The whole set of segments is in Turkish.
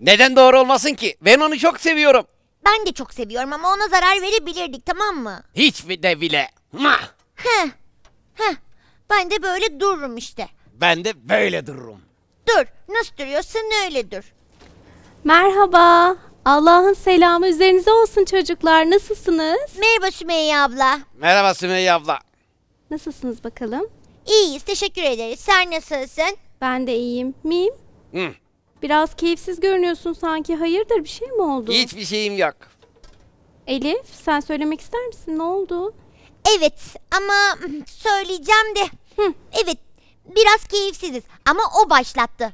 Neden doğru olmasın ki? Ben onu çok seviyorum. Ben de çok seviyorum ama ona zarar verebilirdik tamam mı? Hiç de bile. Mah! Heh. Heh. Ben de böyle dururum işte. Ben de böyle dururum. Dur. Nasıl duruyorsun öyle dur. Merhaba. Allah'ın selamı üzerinize olsun çocuklar. Nasılsınız? Merhaba Sümeyye abla. Merhaba Sümeyye abla. Nasılsınız bakalım? İyiyiz teşekkür ederiz. Sen nasılsın? Ben de iyiyim. Mim? Hı, Biraz keyifsiz görünüyorsun sanki. Hayırdır bir şey mi oldu? hiçbir şeyim yok. Elif sen söylemek ister misin? Ne oldu? Evet ama söyleyeceğim de. Hı. Evet biraz keyifsiziz ama o başlattı.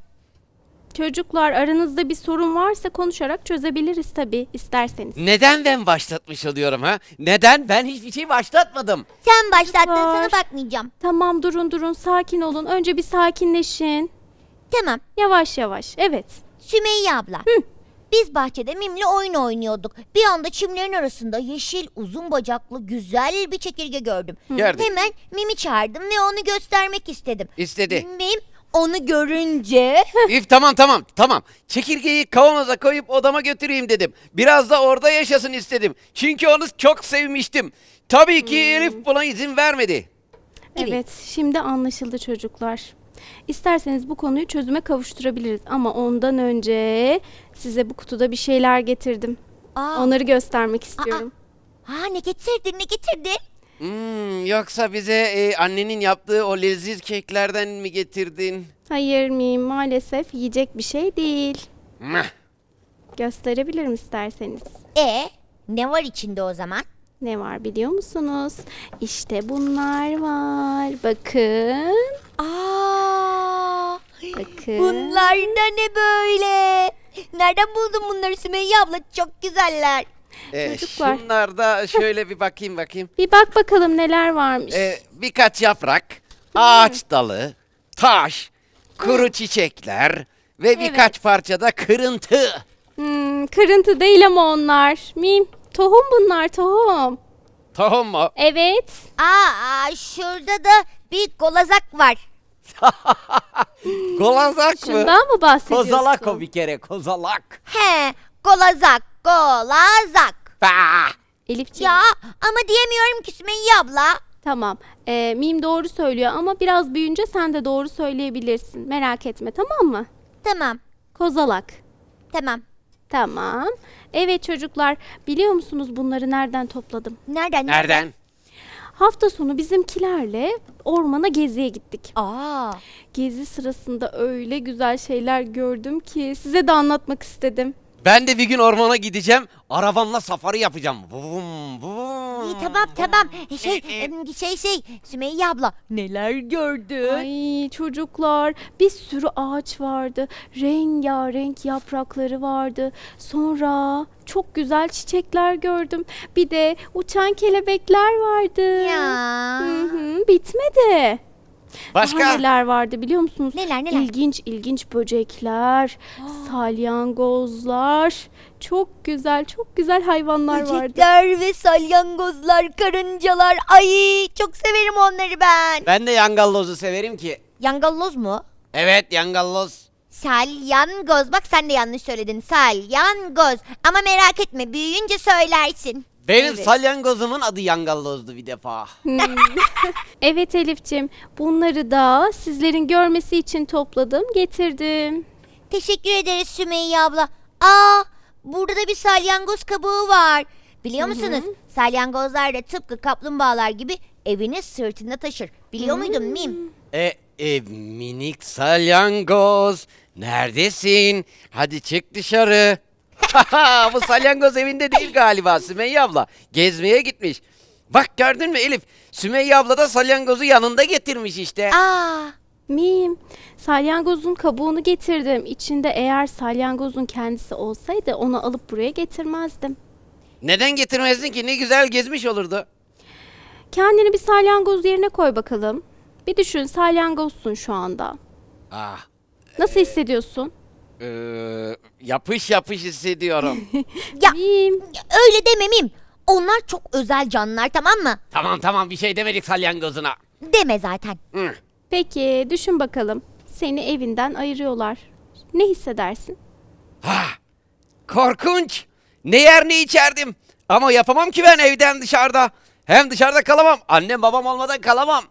Çocuklar aranızda bir sorun varsa konuşarak çözebiliriz tabii isterseniz. Neden ben başlatmış oluyorum ha? Neden? Ben hiçbir şey başlatmadım. Sen başlattın Var. sana bakmayacağım. Tamam durun durun sakin olun. Önce bir sakinleşin. Tamam Yavaş yavaş. Evet. Sümeyye abla. Biz bahçede Mim'le oyun oynuyorduk. Bir anda çimlerin arasında yeşil uzun bacaklı güzel bir çekirge gördüm. Gördük. Hemen Mim'i çağırdım ve onu göstermek istedim. İstedi. Mim onu görünce Üf tamam tamam tamam. Çekirgeyi kavanoza koyup odama götüreyim dedim. Biraz da orada yaşasın istedim. Çünkü onu çok sevmiştim. Tabii ki Elif buna izin vermedi. Evet. Evet, şimdi anlaşıldı çocuklar. İsterseniz bu konuyu çözüme kavuşturabiliriz ama ondan önce size bu kutuda bir şeyler getirdim. Aa, Onları göstermek istiyorum. ha, ne getirdin ne getirdin? Hmm, yoksa bize e, annenin yaptığı o leziz keklerden mi getirdin? Hayır miyim? Maalesef yiyecek bir şey değil. Mah. Gösterebilirim isterseniz. E ne var içinde o zaman? Ne var biliyor musunuz? İşte bunlar var. Bakın. Aa, Bakın. bunlar da ne böyle? Nereden buldun bunları Sümeyye abla? Çok güzeller. E, Çocuklar. şunlar da şöyle bir bakayım bakayım. Bir bak bakalım neler varmış. E, birkaç yaprak, ağaç dalı, taş, kuru çiçekler ve birkaç parça da kırıntı. Hmm, kırıntı değil ama onlar. Mim, tohum bunlar tohum. Tohum mu? Evet. Aa, şurada da bir golazak var. Golazak mı? Şundan mı bahsediyorsun? Kozalak o bir kere, kozalak. He, golazak, golazak. Bah! Elifciğim. Ya ama diyemiyorum ki Sümeyye abla. Tamam. Ee, Mim doğru söylüyor ama biraz büyüyünce sen de doğru söyleyebilirsin. Merak etme tamam mı? Tamam, Kozalak. tamam. Tamam. Evet çocuklar biliyor musunuz bunları nereden topladım? Nereden? Nereden? Hafta sonu bizimkilerle ormana geziye gittik. Aa, Gezi sırasında öyle güzel şeyler gördüm ki size de anlatmak istedim. Ben de bir gün ormana gideceğim. Arabamla safari yapacağım. Vum, vum. iyi tamam tamam. Şey, em, şey şey Sümeyye abla. Neler gördün? Ay çocuklar bir sürü ağaç vardı. Rengarenk yaprakları vardı. Sonra çok güzel çiçekler gördüm. Bir de uçan kelebekler vardı. Ya. Hı hı, bitmedi. Daha Başka? neler vardı biliyor musunuz? Neler, neler? İlginç ilginç böcekler, salyangozlar. Çok güzel çok güzel hayvanlar vardı. Böcekler ve salyangozlar, karıncalar. Ay çok severim onları ben. Ben de yangallozu severim ki. Yangalloz mu? Evet yangalloz. Salyangoz. Bak sen de yanlış söyledin. Salyangoz. Ama merak etme büyüyünce söylersin. Benim Evet. salyangozumun adı yangallozdu bir defa. Evet Elifçim, bunları da sizlerin görmesi için topladım, getirdim. Teşekkür ederiz Sümeyye abla. Aa, burada da bir salyangoz kabuğu var. Biliyor musunuz? Salyangozlar da tıpkı kaplumbağalar gibi evini sırtında taşır. Biliyor muydun Mim? E, e, minik salyangoz. Neredesin? Hadi çık dışarı. Bu salyangoz evinde değil galiba Sümeyye abla. Gezmeye gitmiş. Bak gördün mü Elif? Sümeyye abla da salyangozu yanında getirmiş işte. Aa, Mim, salyangozun kabuğunu getirdim. İçinde eğer salyangozun kendisi olsaydı onu alıp buraya getirmezdim. Neden getirmezdin ki? Ne güzel gezmiş olurdu. Kendini bir salyangoz yerine koy bakalım. Bir düşün salyangozsun şu anda. Ah, Nasıl hissediyorsun? E, yapış yapış hissediyorum. ya öyle deme Mim. Onlar çok özel canlılar tamam mı? tamam tamam bir şey demedik salyangozuna. Deme zaten. Hı. peki düşün bakalım. Seni evinden ayırıyorlar. Ne hissedersin? Ah, korkunç. Ne yer ne içerdim. Ama yapamam ki ben evden dışarıda. Hem dışarıda kalamam. Annem babam olmadan kalamam.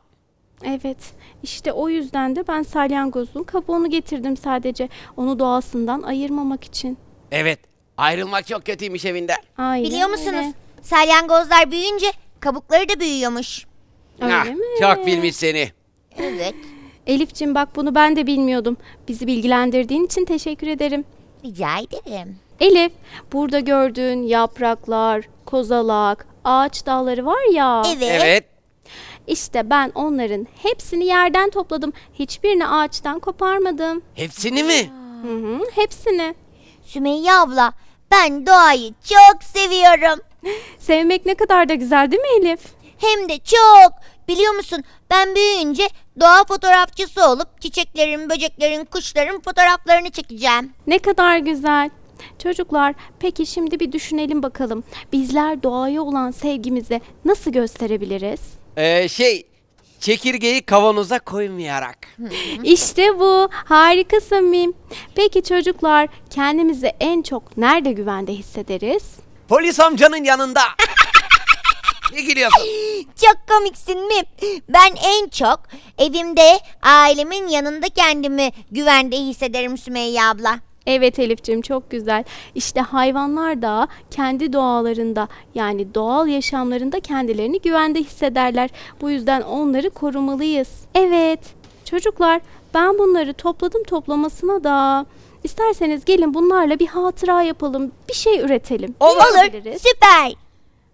Evet, işte o yüzden de ben salyangozun kabuğunu getirdim sadece. Onu doğasından ayırmamak için. Evet. Ayrılmak çok kötüymüş evinden. Aynen Biliyor musunuz? öyle. Salyangozlar büyüyünce kabukları da büyüyormuş. Öyle Ah, mi? Çok bilmiş seni. Evet. Elif'cim bak bunu ben de bilmiyordum. Bizi bilgilendirdiğin için teşekkür ederim. Rica ederim. Elif, burada gördüğün yapraklar, kozalak, ağaç dalları var ya. Evet. Evet. İşte ben onların hepsini yerden topladım. Hiçbirini ağaçtan koparmadım. Hepsini mi? Hı hı, hepsini. Sümeyye abla ben doğayı çok seviyorum. Sevmek ne kadar da güzel değil mi Elif? Hem de çok. Biliyor musun ben büyüyünce doğa fotoğrafçısı olup çiçeklerin, böceklerin, kuşların fotoğraflarını çekeceğim. Ne kadar güzel. Çocuklar, peki şimdi bir düşünelim bakalım. Bizler doğaya olan sevgimizi nasıl gösterebiliriz? Ee, şey, çekirgeyi kavanoza koymayarak. İşte bu. Harikasın Mim. Peki çocuklar, kendimizi en çok nerede güvende hissederiz? Polis amcanın yanında. ne gülüyorsun? Çok komiksin mi? Ben en çok evimde ailemin yanında kendimi güvende hissederim Sümeyye abla. Evet Elif'ciğim çok güzel. İşte hayvanlar da kendi doğalarında yani doğal yaşamlarında kendilerini güvende hissederler. Bu yüzden onları korumalıyız. Evet çocuklar ben bunları topladım toplamasına da isterseniz gelin bunlarla bir hatıra yapalım. Bir şey üretelim. Ne Olur. Süper.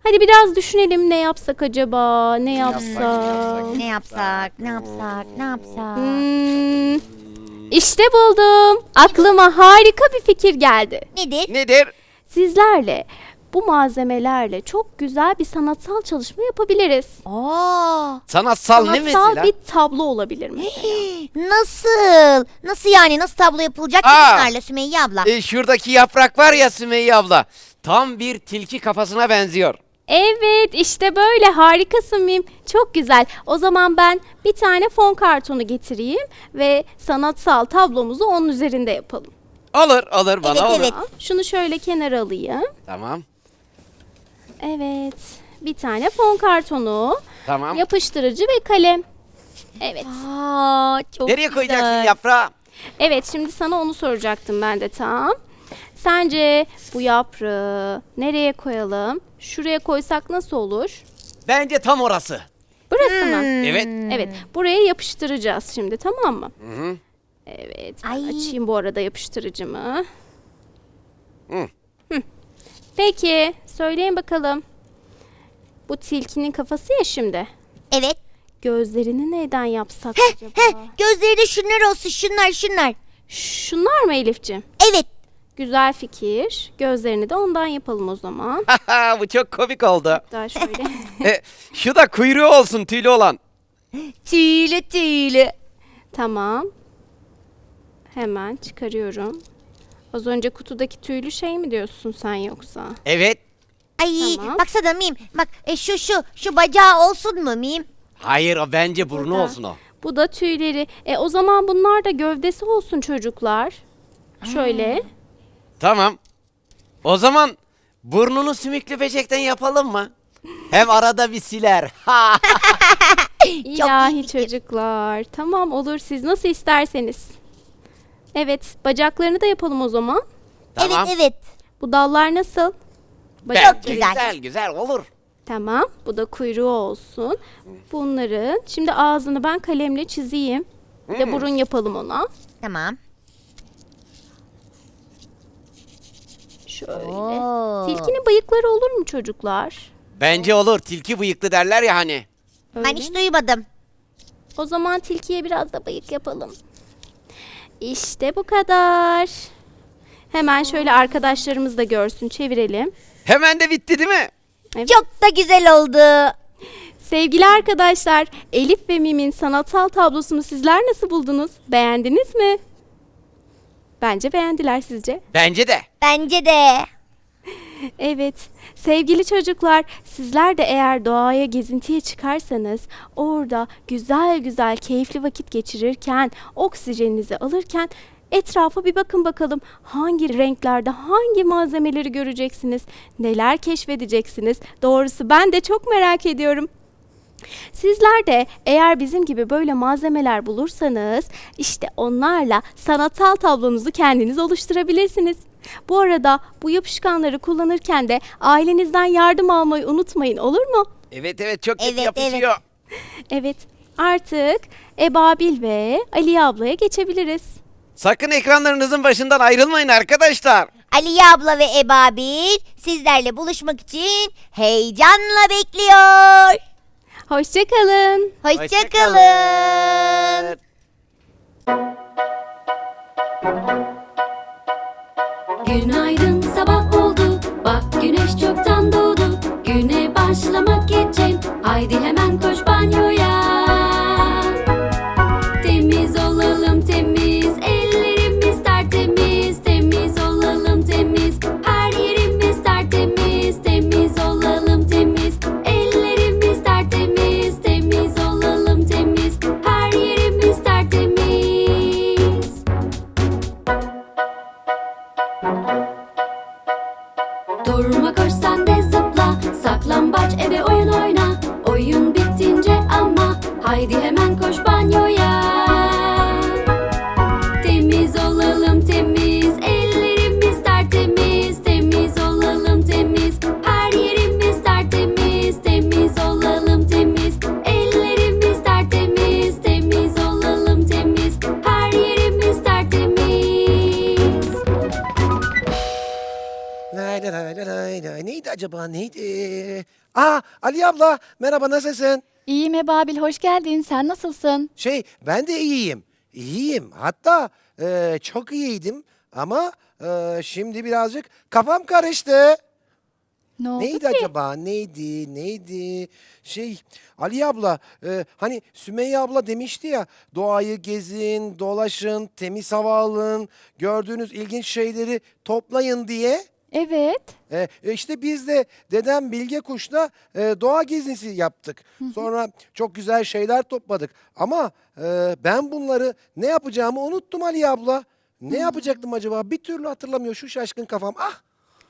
Hadi biraz düşünelim ne yapsak acaba? Ne yapsak? Ne yapsak? Ne yapsak? Ne yapsak? Hmm, işte buldum. Aklıma harika bir fikir geldi. Nedir? Nedir? Sizlerle bu malzemelerle çok güzel bir sanatsal çalışma yapabiliriz. Aa, Sanatsal ne Sanatsal mesela? bir tablo olabilir mi? nasıl? Nasıl yani? Nasıl tablo yapılacak ki Aa. bunlarla Sümeyye abla? Ee, şuradaki yaprak var ya Sümeyye abla. Tam bir tilki kafasına benziyor. Evet işte böyle harikasın Mim. Çok güzel. O zaman ben bir tane fon kartonu getireyim ve sanatsal tablomuzu onun üzerinde yapalım. Olur olur bana Evet, olur. evet. Şunu şöyle kenara alayım. Tamam. Evet. Bir tane fon kartonu, Tamam. yapıştırıcı ve kalem. Evet. Aa, çok Nereye koyacaksın güzel. yaprağı? Evet şimdi sana onu soracaktım ben de tam. Sence bu yaprağı nereye koyalım? Şuraya koysak nasıl olur? Bence tam orası. Burası mı? Evet. Evet. Buraya yapıştıracağız şimdi tamam mı? Hı hı. Evet. Ay. Açayım bu arada yapıştırıcımı. Hı. Hı. Peki söyleyin bakalım. Bu tilkinin kafası ya şimdi. Evet. Gözlerini neyden yapsak acaba? Heh, gözleri de şunlar olsun. Şunlar şunlar. Şunlar mı Elif'ciğim? Evet. Güzel fikir. Gözlerini de ondan yapalım o zaman. Bu çok komik oldu. Daha şöyle. E, şu da kuyruğu olsun tüylü olan. Tüylü tüylü. tamam. Hemen çıkarıyorum. Az önce kutudaki tüylü şey mi diyorsun sen yoksa? Evet. Ay Tamam. baksana Mim. Bak e, şu şu şu bacağı olsun mu Mim? Hayır o bence burnu Burada. olsun o. Bu da tüyleri. E o zaman bunlar da gövdesi olsun çocuklar. Şöyle. Tamam. O zaman burnunu sümüklü peçekten yapalım mı? Hem arada bir siler. Ha. İlahi çocuklar. Tamam olur siz nasıl isterseniz. Evet bacaklarını da yapalım o zaman. tamam. Evet evet. Bu dallar nasıl? Bacak Çok Bence güzel. güzel güzel olur. Tamam. Bu da kuyruğu olsun. Bunların şimdi ağzını ben kalemle çizeyim. Bir de burun yapalım ona. Tamam. Şöyle. Oo. Tilkinin bıyıkları olur mu çocuklar? Bence olur. Tilki bıyıklı derler ya hani. Öyle Ben mi? hiç duymadım. O zaman tilkiye biraz da bıyık yapalım. İşte bu kadar. Hemen şöyle arkadaşlarımız da görsün. Çevirelim. Hemen de bitti değil mi? Evet. Çok da güzel oldu. Sevgili arkadaşlar, Elif ve Mim'in sanatsal tablosunu sizler nasıl buldunuz? Beğendiniz mi? Bence beğendiler sizce. Bence de. Bence de. Evet, sevgili çocuklar, sizler de eğer doğaya gezintiye çıkarsanız, orada güzel güzel keyifli vakit geçirirken, oksijeninizi alırken etrafa bir bakın bakalım hangi renklerde hangi malzemeleri göreceksiniz, neler keşfedeceksiniz. Doğrusu ben de çok merak ediyorum. Sizler de eğer bizim gibi böyle malzemeler bulursanız işte onlarla sanatsal tablonuzu kendiniz oluşturabilirsiniz. Bu arada bu yapışkanları kullanırken de ailenizden yardım almayı unutmayın olur mu? Evet evet çok kötü Evet, yapışıyor. Evet artık Ebabil ve Ali ablaya geçebiliriz. Sakın ekranlarınızın başından ayrılmayın arkadaşlar. Aliye abla ve Ebabil sizlerle buluşmak için heyecanla bekliyor. Hoşçakalın. Hoşçakalın. Günaydın sabah oldu Bak güneş çoktan doğdu Güne başlamak için Haydi hemen koş banyoya Ali abla merhaba nasılsın? İyiyim Ebabil, hoş geldin. Sen nasılsın? Şey ben de iyiyim. İyiyim hatta e, çok iyiydim ama e, şimdi birazcık kafam karıştı. Ne oldu Neydi ki? acaba neydi neydi? Şey Ali abla e, hani Sümeyye abla demişti ya doğayı gezin dolaşın temiz hava alın gördüğünüz ilginç şeyleri toplayın diye. Evet. E, e, işte biz de dedem Bilge Kuş'la e, doğa gezisi yaptık. Sonra çok güzel şeyler topladık. Ama e, ben bunları ne yapacağımı unuttum Ali abla. Ne yapacaktım acaba? Bir türlü hatırlamıyor şu şaşkın kafam. Ah!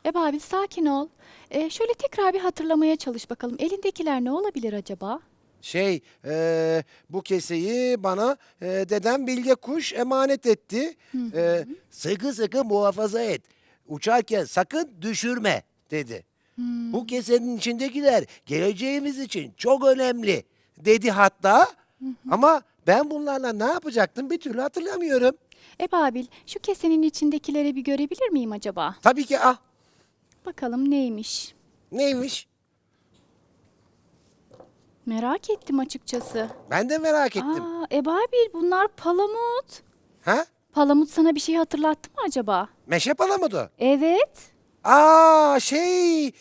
Ebabil sakin ol. Ee, şöyle tekrar bir hatırlamaya çalış bakalım. Elindekiler ne olabilir acaba? Şey, e, bu keseyi bana e, dedem Bilge Kuş emanet etti. E, sıkı sıkı muhafaza et. Uçarken sakın düşürme dedi. Bu kesenin içindekiler geleceğimiz için çok önemli dedi hatta. Ama ben bunlarla ne yapacaktım bir türlü hatırlamıyorum. Ebabil şu kesenin içindekileri bir görebilir miyim acaba? Tabii ki ah Bakalım neymiş? neymiş? Merak ettim açıkçası. Ben de merak ettim. Aa, Ebabil bunlar palamut. Ha? Palamut sana bir şey hatırlattı mı acaba? Meşe palamudu. Evet. Aa şey e,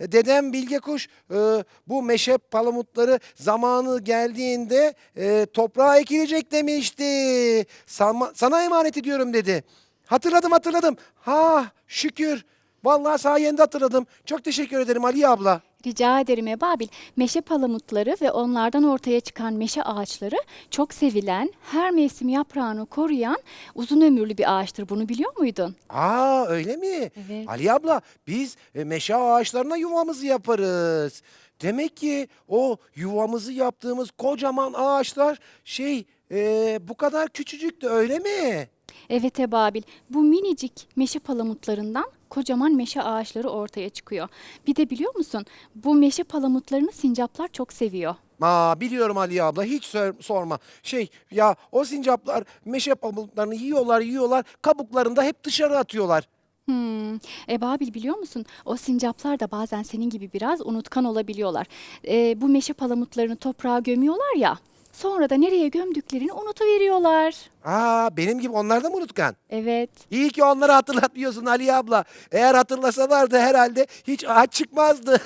dedem Bilge Kuş e, bu meşe palamutları zamanı geldiğinde e, toprağa ekilecek demişti. Sana, sana emanet ediyorum dedi. Hatırladım hatırladım. Ha şükür. Vallahi sayende hatırladım. Çok teşekkür ederim Ali abla. Rica ederim Ebabil. Meşe palamutları ve onlardan ortaya çıkan meşe ağaçları çok sevilen, her mevsim yaprağını koruyan uzun ömürlü bir ağaçtır. Bunu biliyor muydun? Aa öyle mi? Evet. Ali abla biz e, meşe ağaçlarına yuvamızı yaparız. Demek ki o yuvamızı yaptığımız kocaman ağaçlar şey e, bu kadar küçücüktü öyle mi? Evet Ebabil. Bu minicik meşe palamutlarından kocaman meşe ağaçları ortaya çıkıyor. Bir de biliyor musun bu meşe palamutlarını sincaplar çok seviyor. Aa biliyorum Ali abla hiç sor- sorma. Şey ya o sincaplar meşe pamuklarını yiyorlar yiyorlar kabuklarını da hep dışarı atıyorlar. Hmm. E Babil biliyor musun? O sincaplar da bazen senin gibi biraz unutkan olabiliyorlar. E, bu meşe palamutlarını toprağa gömüyorlar ya. Sonra da nereye gömdüklerini unutuveriyorlar. Aa benim gibi onlar da mı unutkan? Evet. İyi ki onları hatırlatmıyorsun Ali abla. Eğer hatırlasalardı herhalde hiç ağaç çıkmazdı.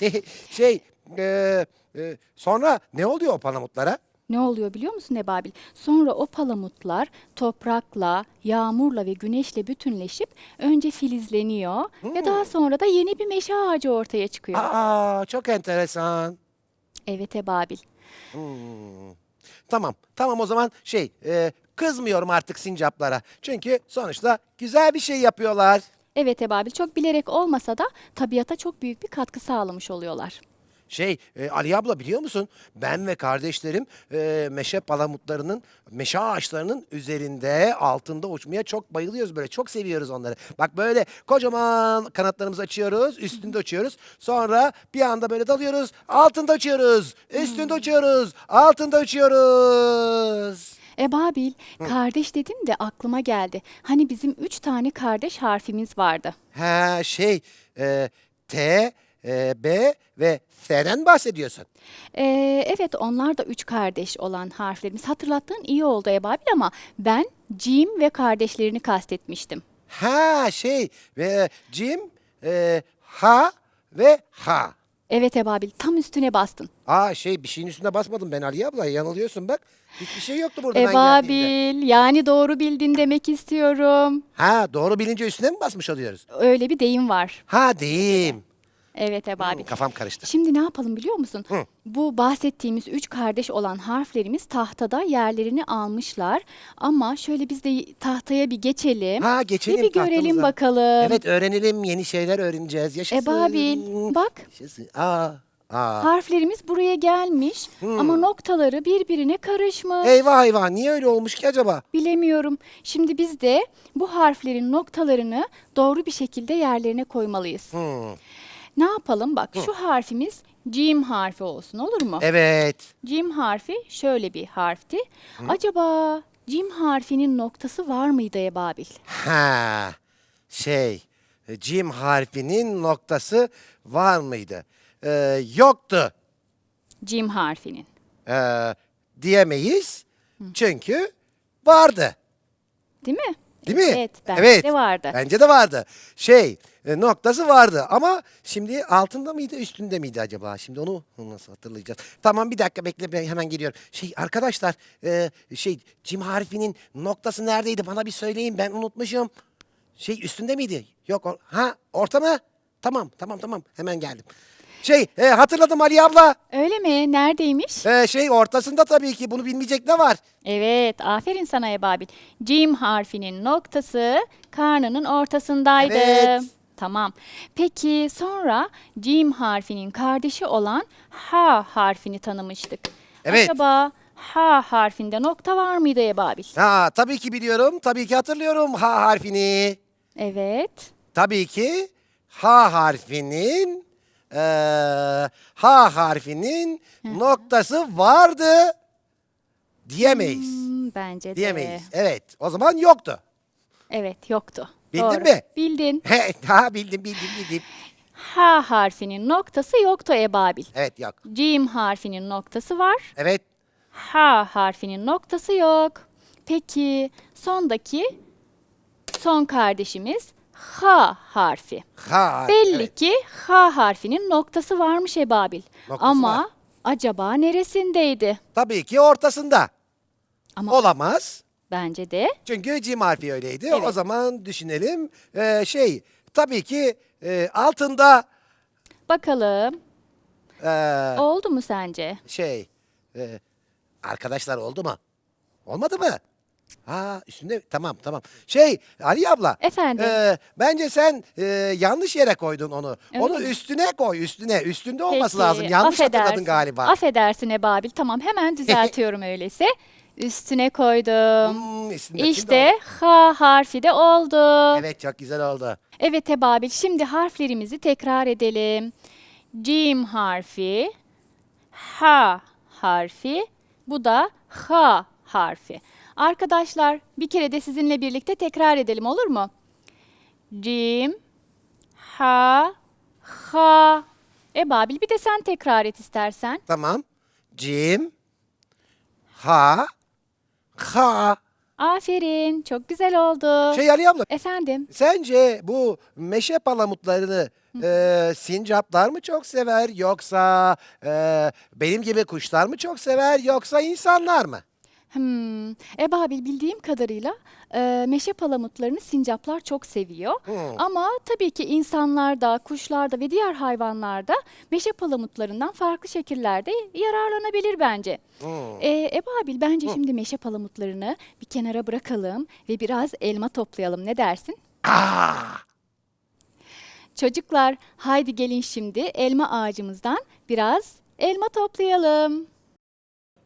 şey e, e, sonra ne oluyor o palamutlara? Ne oluyor biliyor musun Ebabil? Sonra o palamutlar toprakla, yağmurla ve güneşle bütünleşip önce filizleniyor ve daha sonra da yeni bir meşe ağacı ortaya çıkıyor. Aa çok enteresan. Evet Ebabil. Tamam tamam o zaman şey e, kızmıyorum artık sincaplara. Çünkü sonuçta güzel bir şey yapıyorlar. Evet Ebabil çok bilerek olmasa da tabiata çok büyük bir katkı sağlamış oluyorlar. Şey e, Ali abla biliyor musun? Ben ve kardeşlerim e, meşe palamutlarının, meşe ağaçlarının üzerinde, altında uçmaya çok bayılıyoruz böyle. Çok seviyoruz onları. Bak böyle kocaman kanatlarımızı açıyoruz, üstünde uçuyoruz. Sonra bir anda böyle dalıyoruz, altında uçuyoruz, üstünde uçuyoruz, altında uçuyoruz. Ebabil, kardeş dedin de aklıma geldi. Hani bizim üç tane kardeş harfimiz vardı. Ha şey e, T, e, B ve F'den bahsediyorsun. Ee, evet onlar da üç kardeş olan harflerimiz. Hatırlattığın iyi oldu Ebabil ama ben Jim ve kardeşlerini kastetmiştim. Ha şey ve Cim, e, Ha ve Ha. Evet Ebabil tam üstüne bastın. Aa şey bir şeyin üstüne basmadım ben Ali abla yanılıyorsun bak. Hiçbir şey yoktu burada ben geldiğimde. Ebabil yani doğru bildin demek istiyorum. Ha doğru bilince üstüne mi basmış oluyoruz? Öyle bir deyim var. Ha deyim. Evet Ebabil. Kafam karıştı. Şimdi ne yapalım biliyor musun? Hı. Bu bahsettiğimiz üç kardeş olan harflerimiz tahtada yerlerini almışlar. Ama şöyle biz de tahtaya bir geçelim. Ha Ve geçelim bir görelim tahtamıza. bakalım. Evet öğrenelim yeni şeyler öğreneceğiz. Yaşasın. Ebabil bak Yaşasın. Aa. Aa. harflerimiz buraya gelmiş ama noktaları birbirine karışmış. Eyvah eyvah niye öyle olmuş ki acaba? Bilemiyorum. Şimdi biz de bu harflerin noktalarını doğru bir şekilde yerlerine koymalıyız. Hmm. Ne yapalım? Bak şu harfimiz Cim harfi olsun olur mu? Evet. Cim harfi şöyle bir harfti. Acaba Cim harfinin noktası var mıydı Ebabil? Ha. Şey. Cim harfinin noktası var mıydı? Ee, yoktu. Cim harfinin. Ee, diyemeyiz. Çünkü vardı. Değil mi? Değil mi? Evet, bence de vardı. Bence de vardı. Şey, e, noktası vardı ama şimdi altında mıydı, üstünde miydi acaba? Şimdi onu nasıl hatırlayacağız? Tamam bir dakika bekle ben hemen geliyorum. Şey arkadaşlar, e, şey cim harfinin noktası neredeydi? Bana bir söyleyin ben unutmuşum. Şey üstünde miydi? Yok. or- ha, orta mı? Tamam, tamam, tamam. Hemen geldim. Şey, e, hatırladım Ali abla. Öyle mi? Neredeymiş? E, şey ortasında tabii ki. Bunu bilmeyecek ne var? Evet, aferin sana Ebabil. Cim harfinin noktası karnının ortasındaydı. Evet. Tamam. Peki sonra Cim harfinin kardeşi olan H harfini tanımıştık. Evet. Acaba H harfinde nokta var mıydı Ebabil? Ha, tabii ki biliyorum. Tabii ki hatırlıyorum H harfini. Evet. Tabii ki H harfinin eee, H harfinin noktası vardı diyemeyiz. Hmm, bence de. Diyemeyiz. Evet. O zaman yoktu. Evet, yoktu. Bildin Doğru. mi? Bildin. He, ha bildim bildim bildim. H harfinin noktası yoktu Ebabil. Evet yok. Cim harfinin noktası var. Evet. H harfinin noktası yok. Peki sondaki son kardeşimiz H harfi. Ha. Belli evet. ki H harfinin noktası varmış Ebabil. Noktası Ama var. acaba neresindeydi? Tabii ki ortasında. Ama Olamaz. Bence de Çünkü cim harfi öyleydi. Evet. O zaman düşünelim. Eee, şey tabii ki eee, altında bakalım eee, oldu mu sence? şey e, arkadaşlar oldu mu? Olmadı mı? Ha üstünde tamam tamam. Şey Ali abla. Efendim? e, bence sen e, yanlış yere koydun onu. Öyle onu mi? üstüne koy üstüne. Üstünde olması Peki, lazım. Yanlış hatırladın affedersin. galiba. Affedersin Ebabil. Tamam hemen düzeltiyorum öyleyse. Üstüne koydum. Hmm, İşte H harfi de oldu. oldu? Evet çok güzel oldu. Evet Ebabil, şimdi harflerimizi tekrar edelim. Cim harfi, H harfi, bu da H harfi. Arkadaşlar bir kere de sizinle birlikte tekrar edelim olur mu? Cim, H, H. Ebabil bir de sen tekrar et istersen. Tamam. Cim. Ha. Ha. Aferin, çok güzel oldu. Şey Ali abla Efendim? sence bu meşe palamutlarını e, sincaplar mı çok sever yoksa e, benim gibi kuşlar mı çok sever yoksa insanlar mı? Hmm. Ebabil bildiğim kadarıyla e, meşe palamutlarını sincaplar çok seviyor. Hmm. Ama tabii ki insanlar da, kuşlar da ve diğer hayvanlar da meşe palamutlarından farklı şekillerde yararlanabilir bence. Hmm. E, Ebabil bence şimdi meşe palamutlarını bir kenara bırakalım ve biraz elma toplayalım. Ne dersin? Aa! Çocuklar haydi gelin şimdi elma ağacımızdan biraz elma toplayalım.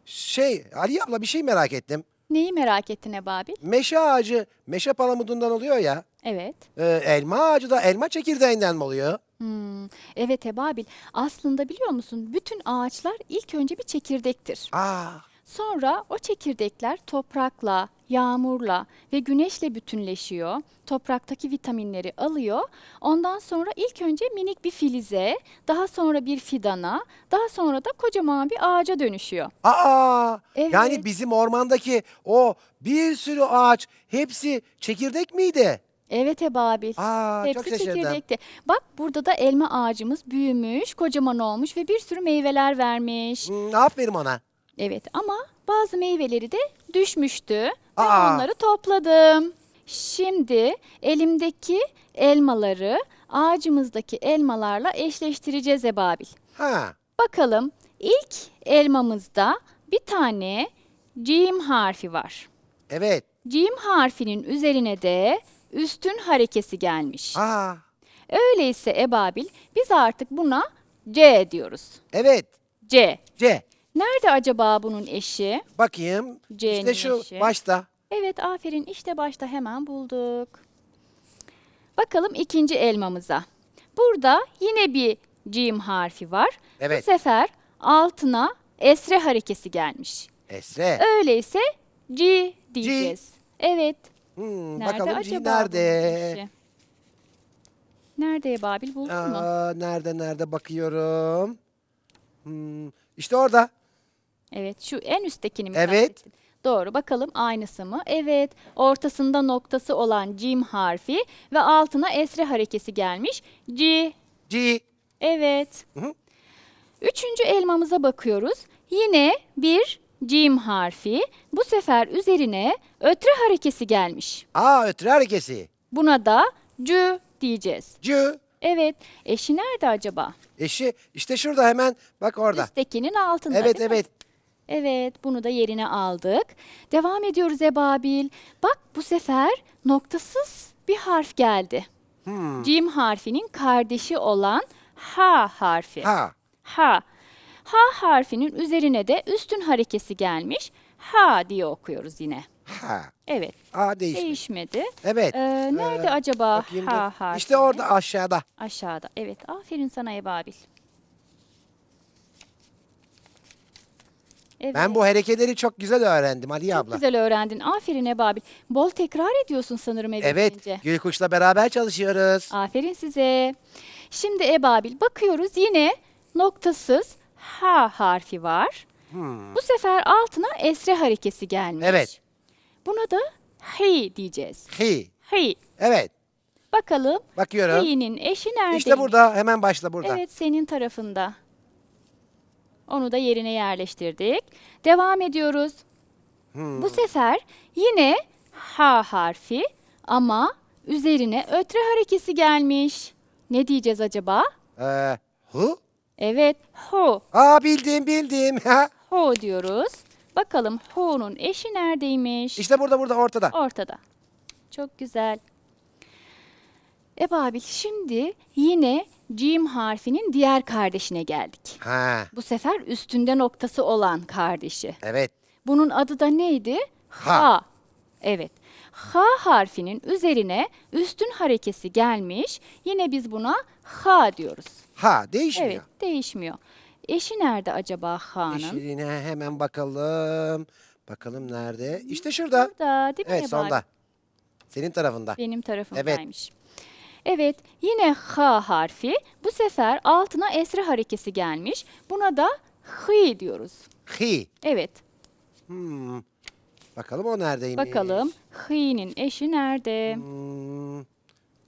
Şey Ali abla bir şey merak ettim. Neyi merak ettin Ebabil? Meşe ağacı meşe palamudundan oluyor ya. Evet. e, elma ağacı da elma çekirdeğinden mi oluyor? Hmm, evet Ebabil. Aslında biliyor musun bütün ağaçlar ilk önce bir çekirdektir. Aa. Sonra o çekirdekler toprakla, yağmurla ve güneşle bütünleşiyor. Topraktaki vitaminleri alıyor. Ondan sonra ilk önce minik bir filize, daha sonra bir fidana, daha sonra da kocaman bir ağaca dönüşüyor. Aa. Evet. Yani bizim ormandaki o bir sürü ağaç hepsi çekirdek miydi? Evet Ebabil. Aa çok Hepsi şaşırdım. çekirdekti. Bak burada da elma ağacımız büyümüş, kocaman olmuş ve bir sürü meyveler vermiş. Hmm, aferin ona. Evet ama bazı meyveleri de düşmüştü. Ben Aa. onları topladım. Şimdi elimdeki elmaları ağacımızdaki elmalarla eşleştireceğiz Ebabil. Ha. Bakalım ilk elmamızda bir tane cim harfi var. Evet. Cim harfinin üzerine de üstün harekesi gelmiş. Aa. Öyleyse Ebabil biz artık buna C diyoruz. Evet. C. C. Nerede acaba bunun eşi? Bakayım. C'nin işte şu eşi. başta. Evet aferin işte başta hemen bulduk. Bakalım ikinci elmamıza. Burada yine bir cim harfi var. Evet. Bu sefer altına esre harekesi gelmiş. Esre. Öyleyse C diyeceğiz. Evet. Hmm, Nerede bakalım acaba C nerede? Nerede Ebabil buldun mu? Aa, nerede nerede bakıyorum. Hmm, işte orada. Evet şu en üsttekini mi Evet. kastettin? Doğru bakalım aynısı mı? Evet ortasında noktası olan cim harfi ve altına esre harekesi gelmiş. C. C. Evet. Hı. Üçüncü elmamıza bakıyoruz. Yine bir cim harfi. Bu sefer üzerine ötre harekesi gelmiş. Aa ötürü harekesi. Buna da C diyeceğiz. C. Evet. Eşi nerede acaba? Eşi işte şurada hemen bak orada. Üsttekinin altında Evet değil mi? evet. Evet, bunu da yerine aldık. Devam ediyoruz Ebabil. Bak bu sefer noktasız bir harf geldi. Hmm. Cim harfinin kardeşi olan H harfi. Ha. H. H harfinin üzerine de üstün harekesi gelmiş. H diye okuyoruz yine. Ha. Evet, Aa değişmiş. değişmedi. Evet. Ee, nerede Ee, acaba Bakayım H dur. harfi? İşte orada aşağıda. Aşağıda. Evet, aferin sana Ebabil. Evet. Ben bu hareketleri çok güzel öğrendim Ali Çok abla. güzel öğrendin. Aferin Ebabil. Bol tekrar ediyorsun sanırım eve Evet. gidince. Gül Kuş'la beraber çalışıyoruz. Aferin size. Şimdi Ebabil bakıyoruz yine noktasız H harfi var. Bu sefer altına esre harekesi gelmiş. Hmm. Evet. Buna da hi diyeceğiz. Hi. Hi. Evet. Bakalım Bakıyorum. hi'nin eşi neredeymiş? İşte burada. Hemen başla burada. Evet senin tarafında. Onu da yerine yerleştirdik. Devam ediyoruz. Hmm. Bu sefer yine H harfi ama üzerine ötre harekesi gelmiş. Ne diyeceğiz acaba? Ee, hu? Evet, ho. Aa bildim bildim. Ha. Ho diyoruz. Bakalım ho'nun eşi neredeymiş? işte burada burada ortada. Ortada. Çok güzel. Ebabil şimdi yine cim harfinin diğer kardeşine geldik. Ha. Bu sefer üstünde noktası olan kardeşi. Evet. Bunun adı da neydi? Ha. Evet. H harfinin üzerine üstün harekesi gelmiş. Yine biz buna ha diyoruz. Ha değişmiyor. Evet, değişmiyor. Eşi nerede acaba H'nın? Yeşiline hemen bakalım. Bakalım nerede? İşte şurada. Burada değil mi Evet sonda. Senin tarafında. Benim tarafımdaymış. Evet, yine H harfi. Bu sefer altına esre harekesi gelmiş. Buna da H diyoruz. Hi. Evet, Hmm. Bakalım o neredeymiş? bakalım H'nin eşi nerede? Hmm.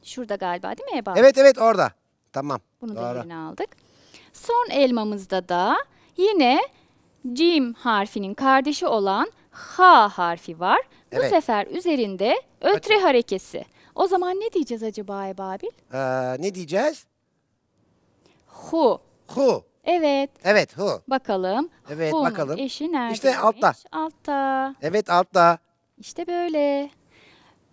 Şurada galiba değil mi Eba? Evet evet orada. Tamam. Bunu da Doğru. yerine aldık. Son elmamızda da yine Cim harfinin kardeşi olan H harfi var. Bu Evet. sefer üzerinde ötre harekesi. O zaman ne diyeceğiz acaba Ebabil? Ee, ne diyeceğiz? Hu. Hu. Evet. Evet hu. Bakalım. Evet, Hu'nun bakalım. eşi nerede? İşte altta. Altta. Evet altta. İşte böyle.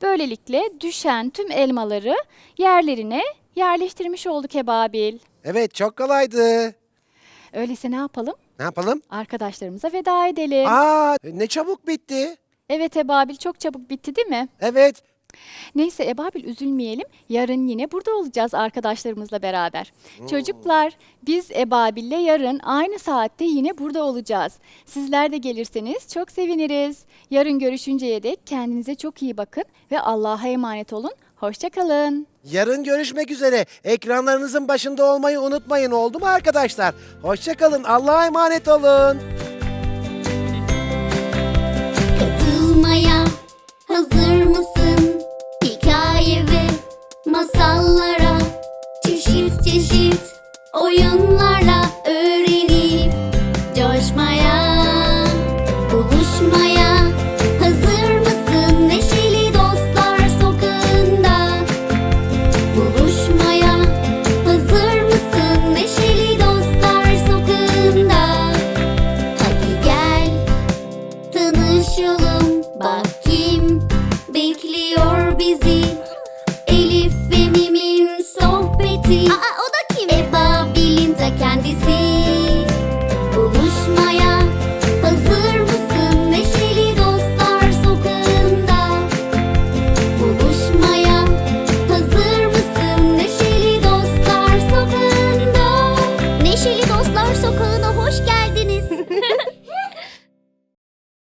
Böylelikle düşen tüm elmaları yerlerine yerleştirmiş olduk Ebabil. Evet çok kolaydı. Öyleyse ne yapalım? Ne yapalım? Arkadaşlarımıza veda edelim. Aa ne çabuk bitti. Evet Ebabil çok çabuk bitti değil mi? Evet. Neyse Ebabil üzülmeyelim. Yarın yine burada olacağız arkadaşlarımızla beraber. Çocuklar biz Ebabil'le yarın aynı saatte yine burada olacağız. Sizler de gelirseniz çok seviniriz. Yarın görüşünceye dek kendinize çok iyi bakın ve Allah'a emanet olun. Hoşçakalın. Yarın görüşmek üzere. Ekranlarınızın başında olmayı unutmayın oldu mu arkadaşlar? Hoşçakalın. Allah'a emanet olun. Katılmaya hazır mısın? Masallara Çeşit çeşit oyunlarla